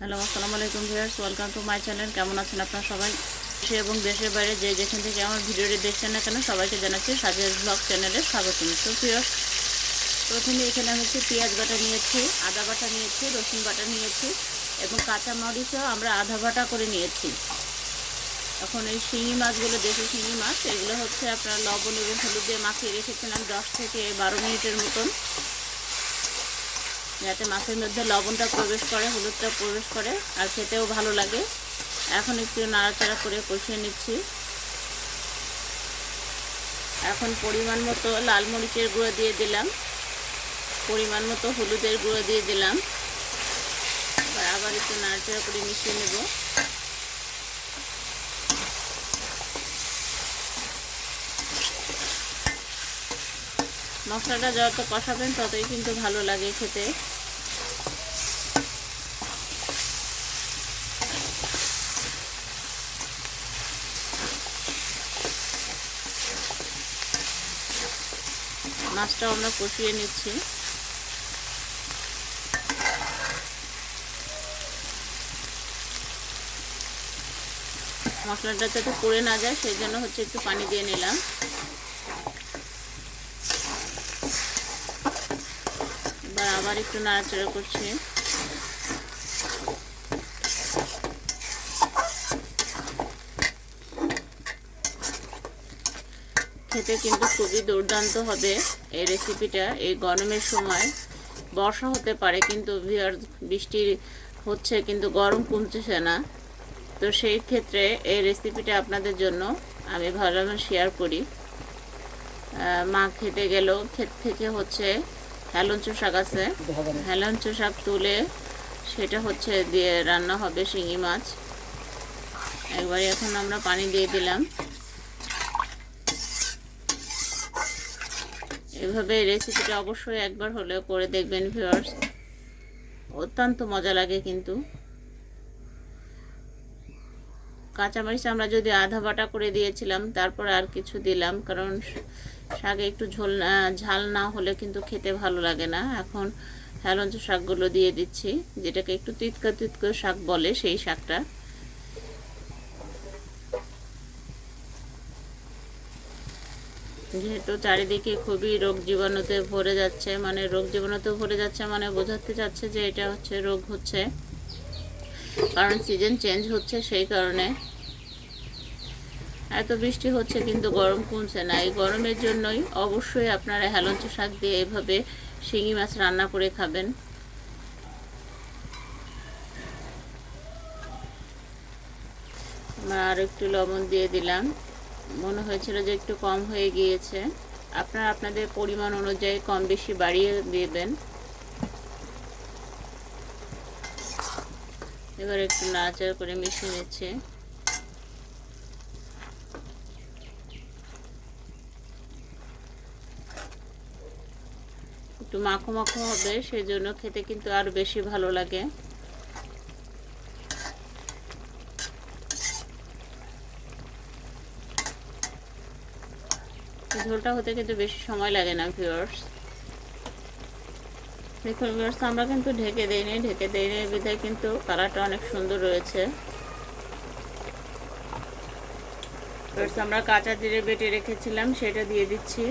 Hello, আসসালামু আলাইকুম viewers welcome to my channel কেমন আছেন আপনারা সবাই? দেশে এবং দেশের বাইরে যে যেখান থেকে আমার ভিডিওটি দেখছেন না কেন, সবাইকে জানাচ্ছি সাজের ব্লগ চ্যানেলে স্বাগত তো ভিউয়ার্স, প্রথমে এখানে আমি হচ্ছে পেঁয়াজ বাটা নিয়েছি, আদা বাটা নিয়েছি, রসুন বাটা নিয়েছি এবং কাঁচা মরিচও আমরা আধা বাটা করে নিয়েছি। এখন এই শিঙি মাছগুলো, দেশি শিঙি মাছ, এগুলো হচ্ছে আপনার লবণ এবং হলুদ দিয়ে মাখিয়ে রেখেছিলাম দশ থেকে বারো মিনিটের মতন। যাতে মাছের মধ্যে লবণটা প্রবেশ করে, হলুদটা প্রবেশ করে, আর খেতেও ভালো লাগে। এখন একটু নাড়াচাড়া করে কষিয়ে নিচ্ছি। এখন পরিমাণ মতো লাল মরিচের গুঁড়ো দিয়ে দিলাম। পরিমাণ মতো হলুদের গুঁড়ো দিয়ে দিলাম। আবার একটু নাড়াচাড়া করে মিশিয়ে নেব। মশলাটা যত কষাবেন ততই কিন্তু ভালো লাগে খেতে। মাছটাও আমরা কষিয়ে নিচ্ছি। মশলাটা যাতে পুড়ে না যায়, সেই জন্য হচ্ছে একটু পানি দিয়ে নিলাম। এবার আবার একটু নাড়াচাড়া করছি। খেতে কিন্তু খুবই দুর্দান্ত হবে এই রেসিপিটা এই গরমের সময় বর্ষা হতে পারে কিন্তু ভিয়ার বৃষ্টি হচ্ছে কিন্তু গরম কমতেছে না। তো সেই ক্ষেত্রে এই রেসিপিটা আপনাদের জন্য আমি ভালোভাবে শেয়ার করি। মা খেতে গেল ক্ষেত থেকে হচ্ছে হেলঞ্চ শাক আছে। হেলঞ্চ শাক তুলে সেটা হচ্ছে দিয়ে রান্না হবে শিঙি মাছ। একবারে এখন আমরা পানি দিয়ে দিলাম। এভাবে রেসিপিটা অবশ্যই একবার হলেও করে দেখবেন ভিউয়ার্স অত্যন্ত মজা লাগে কিন্তু। কাঁচামরিচ আমরা যদি আধা বাটা করে দিয়েছিলাম, তারপর আর কিছু দিলাম, কারণ শাকে একটু ঝোল ঝাল না হলে কিন্তু খেতে ভালো লাগে না। এখন হেলঞ্চ শাকগুলো দিয়ে দিচ্ছি, যেটাকে একটু তিতকা তিতকা শাক বলে সেই শাকটা। যেহেতু চারিদিকে খুবই রোগ জীবাণুতে ভরে যাচ্ছে মানে রোগ জীবাণুতে ভরে যাচ্ছে মানে বোঝাতে যাচ্ছে যে এটা হচ্ছে রোগ হচ্ছে। কারণ সিজন চেঞ্জ হচ্ছে সেই কারণে। এত বৃষ্টি হচ্ছে কিন্তু গরম কমছে না। এই গরমের জন্যই অবশ্যই আপনারা হেলঞ্চ শাক দিয়ে এভাবে শিঙি মাছ রান্না করে খাবেন। আমরা আর একটু লবণ দিয়ে দিলাম। মনে হয়েছিল যে একটু কম হয়ে গিয়েছে। আপনারা আপনাদের পরিমাণ অনুযায়ী কম বেশি বাড়িয়ে দেবেন। এবার একটু নাচার করে মিশিয়ে নিচ্ছে। একটু মাখো মাখো হবে সেই জন্য খেতে কিন্তু আরও বেশি ভালো লাগে। ঝোলটা হতে কিন্তু বেশি সময় লাগে না ভিউয়ার্স দেখুন ভিউয়ার্স আমরা কিন্তু ঢেকে দিইনি ঢেকে দিইনি বিধায় কিন্তু কালারটা অনেক সুন্দর রয়েছে। আমরা কাঁচা জিরে বেটে রেখেছিলাম, সেটা দিয়ে দিচ্ছি।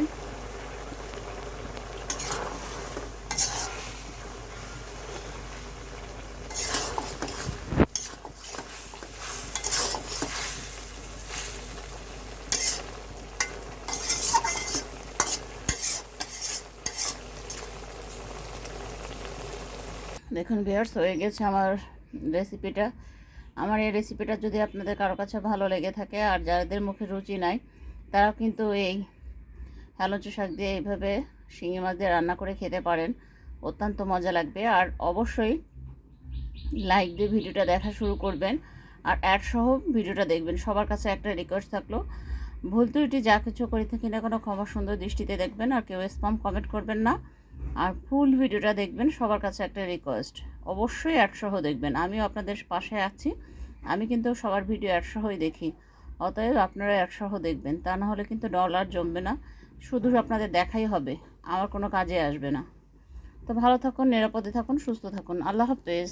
দেখুন ভিয়ার্স হয়ে গেছে আমার রেসিপিটা আমার এই রেসিপিটা যদি আপনাদের কারও কাছে ভালো লেগে থাকে আর যাদের মুখে রুচি নাই তারা কিন্তু এই হ্যালঞ্চ শাক দিয়ে এইভাবে শিঙি মাছ দিয়ে রান্না করে খেতে পারেন। অত্যন্ত মজা লাগবে। আর অবশ্যই লাইক দিয়ে ভিডিওটা দেখা শুরু করবেন আর অ্যাড সহ ভিডিওটা দেখবেন। সবার কাছে একটা রিকোয়েস্ট থাকল, ভুল ত্রুটি যা কিছু করে থাকি না কোনো ক্ষমা সুন্দর দৃষ্টিতে দেখবেন আর কেউ স্পাম কমেন্ট করবেন না। আর ফুল ভিডিওটা দেখবেন, সবার কাছে একটা রিকোয়েস্ট অবশ্যই অ্যাডসহ দেখবেন। আমিও আপনাদের পাশে আছি। আমি কিন্তু সবার ভিডিও অ্যাডসহই দেখি। অতএব আপনারা অ্যাডসহ দেখবেন। তা না হলে কিন্তু ডলার জমবে না। শুধু আপনাদের দেখাই হবে। আমার কোনো কাজে আসবে না। তো ভালো থাকুন, নিরাপদে থাকুন, সুস্থ থাকুন। আল্লাহ হাফেজ।